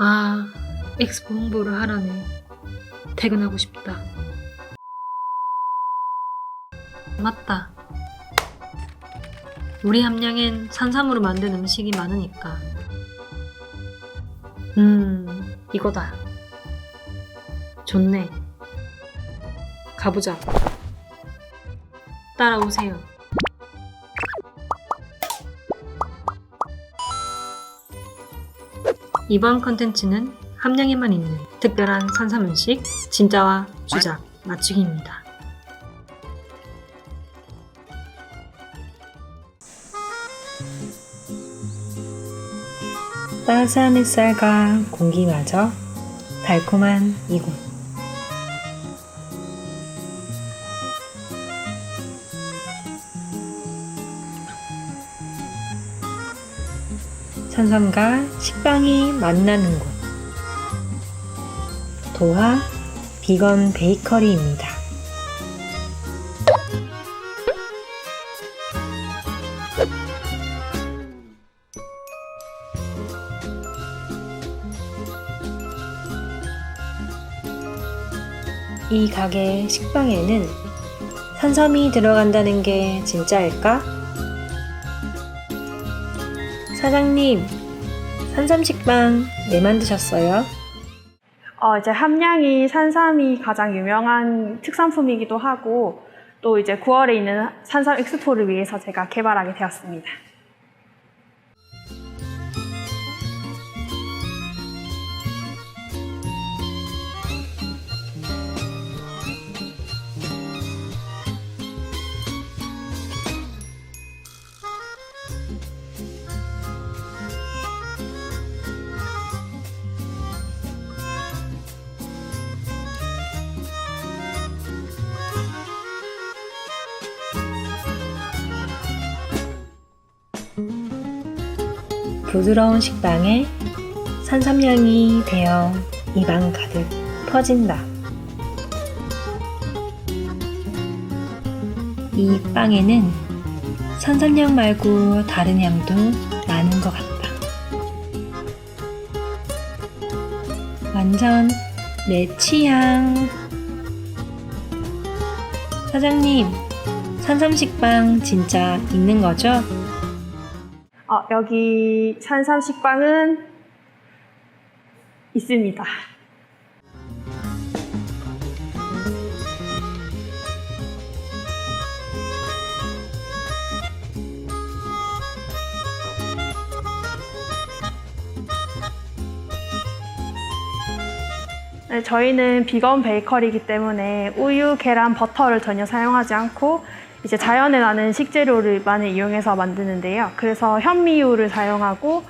아, 엑스포 홍보를 하라네. 퇴근하고 싶다. 맞다. 우리 함량엔 산삼으로 만든 음식이 많으니까. 음, 이거다. 좋네. 가보자. 따라오세요. 이번 컨텐츠는 함량에만 있는 특별한 산삼 음식 진짜와 주작 맞추기입니다. 따스한 햇살과 공기마저 달콤한 이곳. 산삼과 식빵이 만나는 곳. 도하 비건 베이커리입니다. 이 가게 식빵에는 산삼이 들어간다는 게 진짜일까? 사장님, 산삼 식빵 왜 만드셨어요? 어, 이제 함량이 산삼이 가장 유명한 특산품이기도 하고 또 이제 9월에 있는 산삼 엑스포를 위해서 제가 개발하게 되었습니다. 부드러운 식빵에 산삼향이 배어 입안 가득 퍼진다. 이 빵에는 산삼향 말고 다른 향도 나는 것 같다. 완전 내 취향. 사장님, 산삼 식빵 진짜 있는 거죠? 어, 여기 산삼 식빵은 있습니다. 네, 저희는 비건 베이커리이기 때문에 우유, 계란, 버터를 전혀 사용하지 않고 이제 자연에 나는 식재료를 많이 이용해서 만드는데요. 그래서 현미유를 사용하고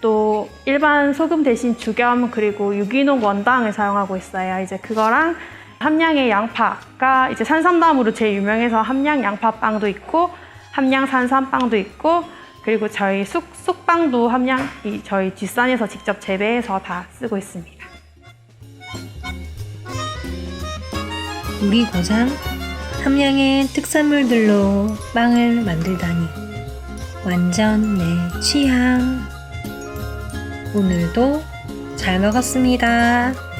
또 일반 소금 대신 죽염 그리고 유기농 원당을 사용하고 있어요. 이제 그거랑 함량의 양파가 이제 산삼담으로 제일 유명해서 함량 양파빵도 있고 함량 산삼빵도 있고 그리고 저희 쑥, 쑥빵도 이 저희 뒷산에서 직접 재배해서 다 쓰고 있습니다. 우리 고장 함량의 특산물들로 빵을 만들다니 완전 내 취향. 오늘도 잘 먹었습니다.